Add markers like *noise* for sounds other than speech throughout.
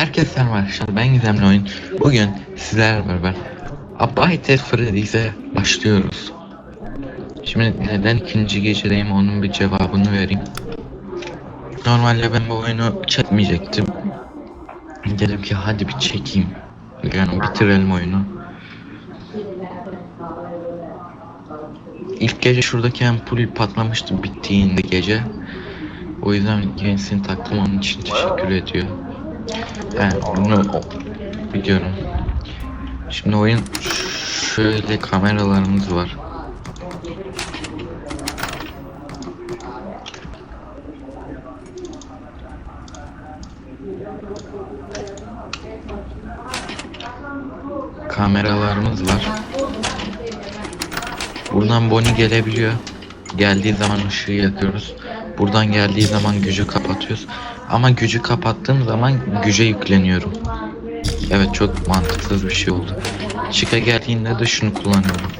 Herkese selam arkadaşlar. Ben Gizemli Oyun. Bugün sizlerle beraber Abide Freddy's'e başlıyoruz. Şimdi neden ikinci gecedeyim onun bir cevabını vereyim. Normalde ben bu oyunu çekmeyecektim. Dedim ki hadi bir çekeyim. Yani bitirelim oyunu. İlk gece şuradaki ampul patlamıştı bittiğinde gece. O yüzden yenisini taktım onun için teşekkür ediyor He bunu o- biliyorum. Şimdi oyun şöyle kameralarımız var. Kameralarımız var. Buradan Bonnie gelebiliyor. Geldiği zaman ışığı yakıyoruz. Buradan geldiği zaman gücü kapatıyoruz. Ama gücü kapattığım zaman güce yükleniyorum. Evet çok mantıksız bir şey oldu. Chica geldiğinde de şunu kullanıyorum.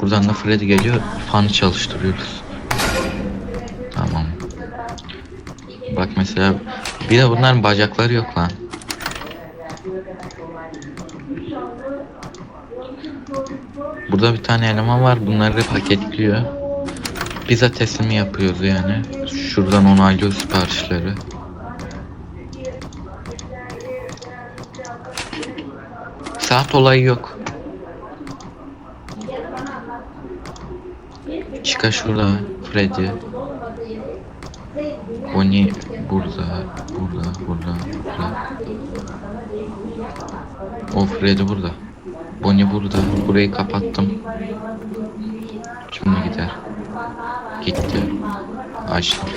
Buradan da Freddy geliyor. Fanı çalıştırıyoruz. Tamam. Bak mesela bir de bunların bacakları yok lan. Burada bir tane eleman var. Bunları paketliyor. Pizza teslimi yapıyoruz yani. Şuradan onaylıyor siparişleri. Saat olayı yok. Chica şurada. Freddy. Bonnie burada. Burada. Burada. Burada. O Freddy burada. Bonnie burada. Burayı kapattım. Şimdi gider. Gitti. Açtım.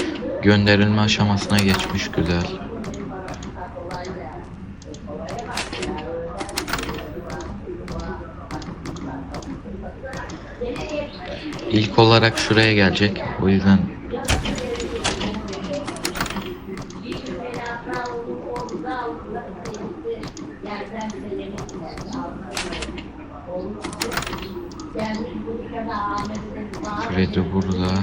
Gönderilme aşamasına geçmiş güzel. İlk olarak şuraya gelecek. O yüzden Freddy burada.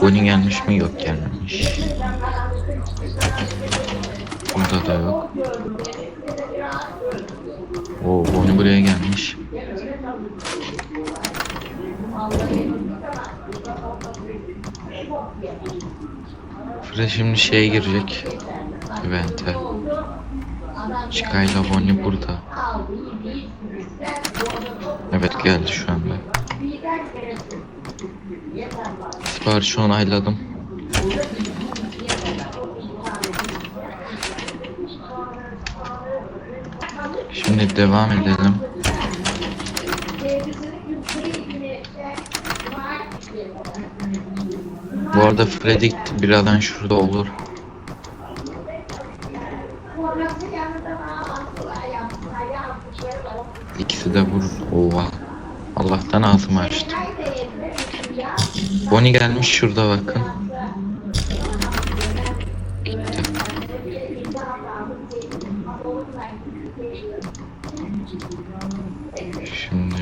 Bonnie gelmiş mi? Yok gelmemiş. Burada da yok. Oo, Bonnie buraya gelmiş. Fred şimdi şeye girecek. Event'e. Çıkayla Bonnie burada. Evet geldi şu anda. Siparişi onayladım. Şimdi devam edelim. Bu arada Freddy birazdan şurada olur. İkisi de vurur. Oha. Allah'tan ağzımı açtı. Bonnie gelmiş şurada bakın. Gitti. Şimdi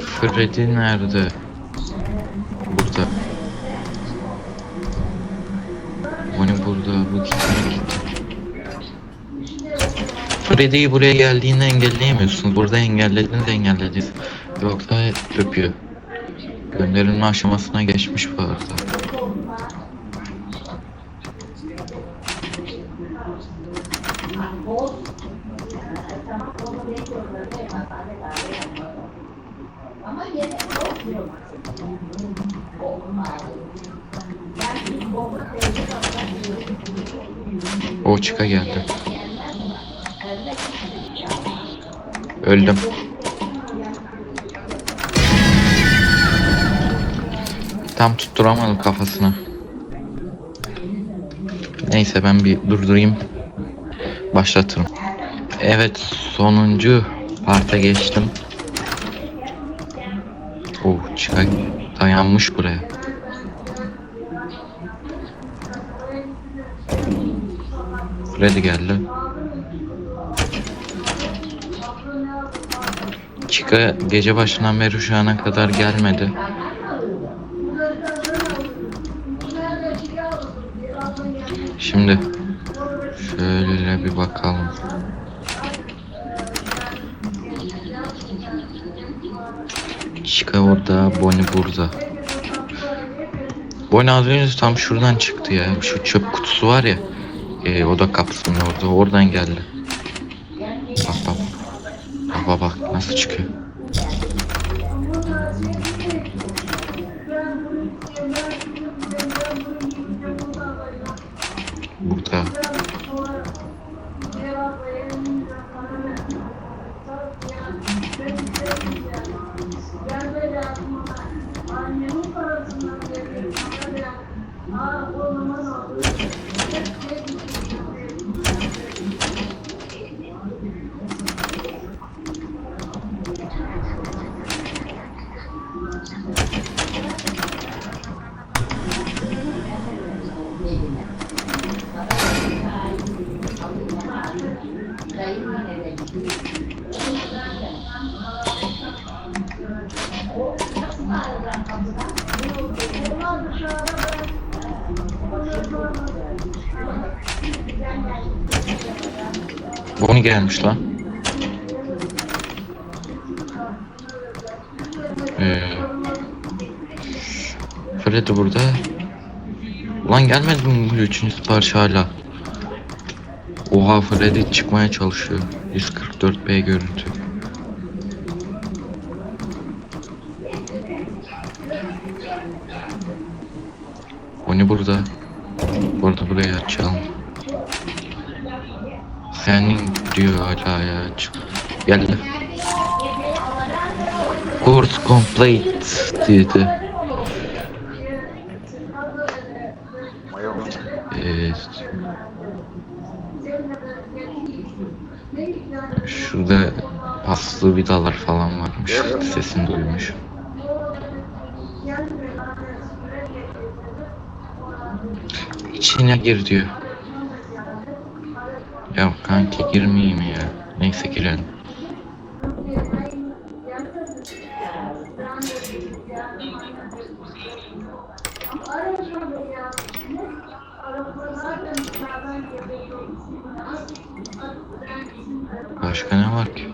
Freddy nerede? Burada. Bonnie burada. Bu gitti. Freddy'yi buraya geldiğinde engelleyemiyorsunuz. Burada engellediniz engellediniz. Yoksa öpüyor. Gönderilme aşamasına geçmiş bu arada. O çıka geldi. Öldüm. Tam tutturamadım kafasını. Neyse ben bir durdurayım. Başlatırım. Evet sonuncu parta geçtim. Oh çıkar dayanmış buraya. Freddy geldi. Chica gece başından beri şu ana kadar gelmedi. Şimdi şöyle bir bakalım. Chica orada, Bonnie burada. Bonnie az önce tam şuradan çıktı ya. Şu çöp kutusu var ya. E, oda kapısının orada. Oradan geldi. Bak bak nasıl çıkıyor. Burada. Bonnie gelmiş lan. Ee, Freddy burada. Ulan gelmedi mi bu üçüncü sipariş hala? Oha Freddy çıkmaya çalışıyor. 144p görüntü. Bonnie burada. Burada buraya açalım. Senin diyor hala ya. Çık. Geldi. Course complete dedi. Evet. Şurada paslı vidalar falan varmış. Sesini duymuş. İçine gir diyor. Ya kanki girmeyeyim ya. Neyse girelim. Başka ne var ki?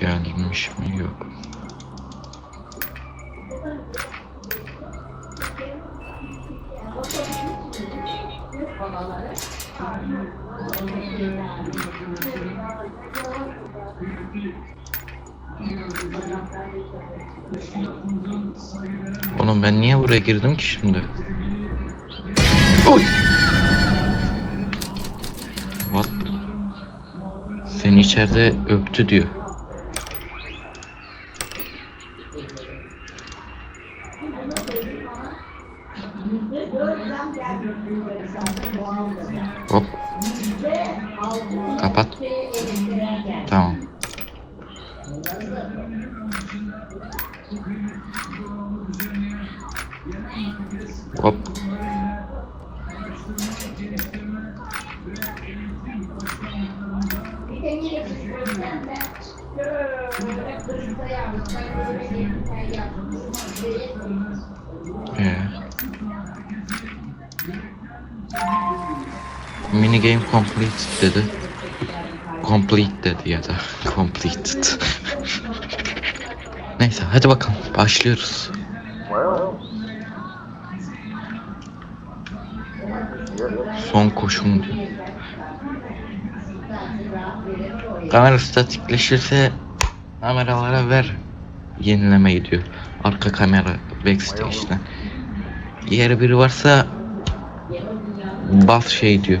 Gelmiş mi? Yok. Oğlum ben niye buraya girdim ki şimdi? Oy! What? Seni içeride öptü diyor. Hop. Kapat. Tamam. Hop. Ee. Mini game complete dedi. Complete dedi ya da *laughs* completed. *laughs* Neyse hadi bakalım başlıyoruz. Son koşum diyor. Kamera statikleşirse kameralara ver yenileme diyor. Arka kamera backstage'den. Diğer biri varsa bas şey diyor.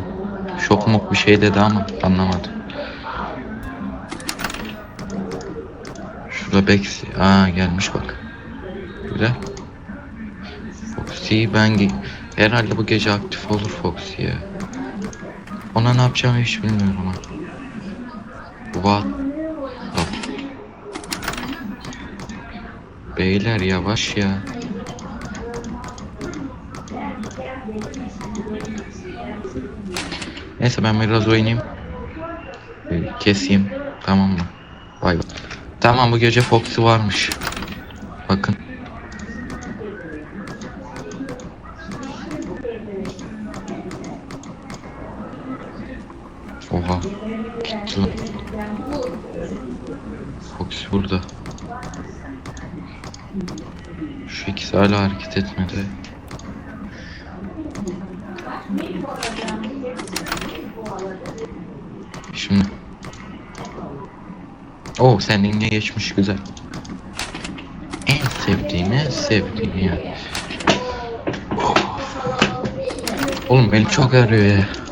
Şok mok bir şey dedi ama anlamadım. Şurada Bex. Aa gelmiş bak. Güzel. Foxy ben herhalde bu gece aktif olur Foxy ya. Ona ne yapacağımı hiç bilmiyorum ama. What? Bak. Beyler yavaş ya. Neyse ben biraz oynayayım. Keseyim. Tamam mı? Vay be. Tamam bu gece Foxy varmış. Burada. Şu ikisi hala hareket etmedi. Şimdi. Oo seninle geçmiş güzel. En sevdiğim, en sevdiğim. Oğlum beni çok arıyor ya.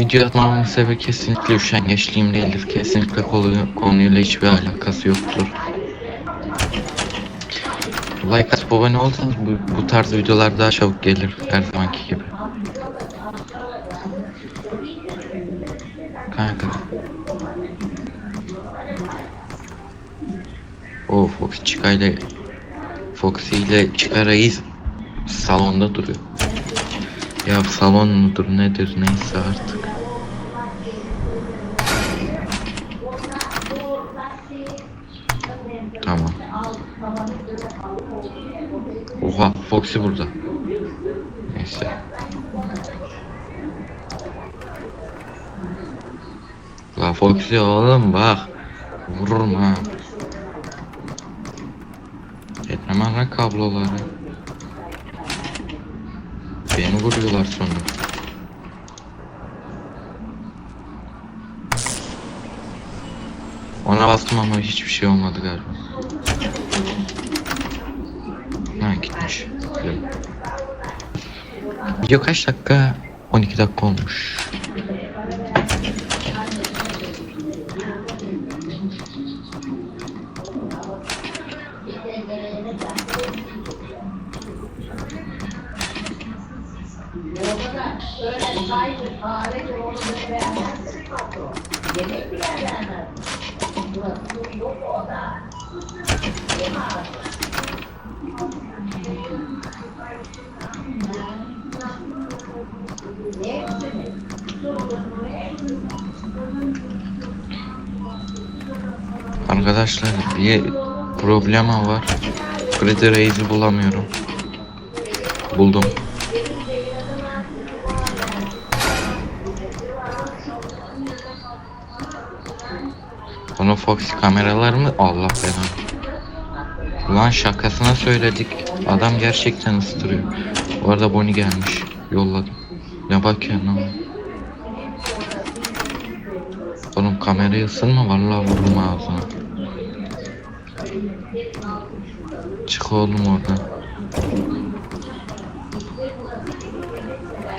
Video atmamın sebebi kesinlikle üşengeçliğim değildir. Kesinlikle konu, konuyla hiçbir alakası yoktur. Like atıp abone olsanız bu, bu tarz videolar daha çabuk gelir her zamanki gibi. Kanka. O Fox Chica ile Foxy ile Chica Reis salonda duruyor. Ya salon mudur nedir neyse artık. Tamam. Oha Foxy burada. Neyse. La Foxy oğlum bak. Vururum ha. Etmem lan kabloları. Beni vuruyorlar sonra. Ona bastım ama hiçbir şey olmadı galiba. Ha gitmiş. Video kaç dakika? 12 dakika olmuş. Arkadaşlar bir problem var. Freddy Reis'i bulamıyorum. Buldum. Bunu Fox kameralar mı? Allah belanı. Lan şakasına söyledik. Adam gerçekten ıstırıyor. Bu arada Bonnie gelmiş. Yolladım. Ne bakıyorsun oğlum? Oğlum kamerayı ısınma vallahi vururum ağzına. Çık oğlum oradan.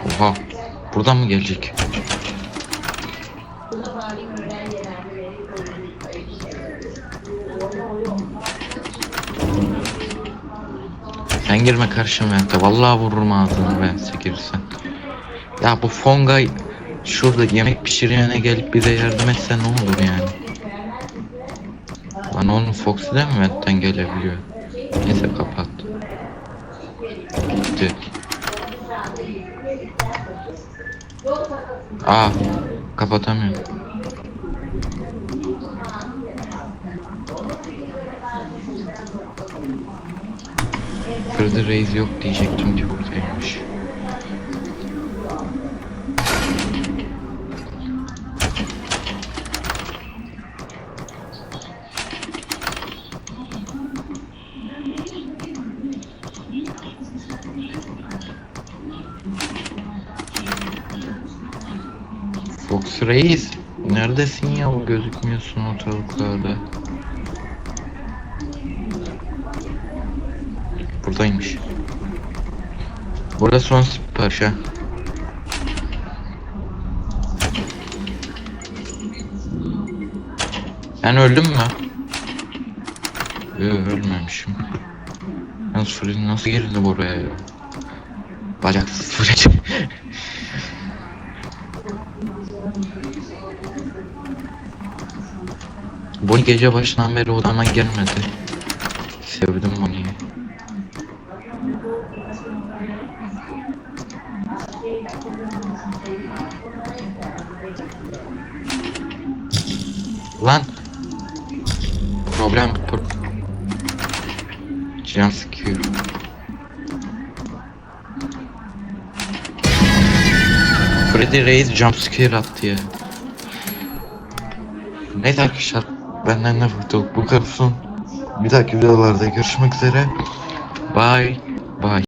Oha. Buradan mı gelecek? Sen girme karşıma ya. Vallahi vururum ağzını ben girsen. Ya bu Fongay şurada yemek pişirene gelip bize yardım etse ne olur yani. Lan onun Fox'u da mı Vent'ten gelebiliyor? Neyse kapat. Gitti. Aa kapatamıyorum. Fırdı Reis yok diyecektim ki buradaymış. Reis neredesin ya gözükmüyorsun ortalıklarda. Buradaymış. Burada son sipariş ha. Ben öldüm mü? Yok ölmemişim. Ben Freddy nasıl girdi buraya ya? Bacaksız Freddy. *laughs* Bu gece başından beri odama girmedi. Sevdim Bonnie'yi. Lan. Problem. Pro Jump scare. Freddy Reis jump scare attı ya. Neyse arkadaşlar benden ne bu kadar. Bir dahaki videolarda görüşmek üzere. Bye. Bye.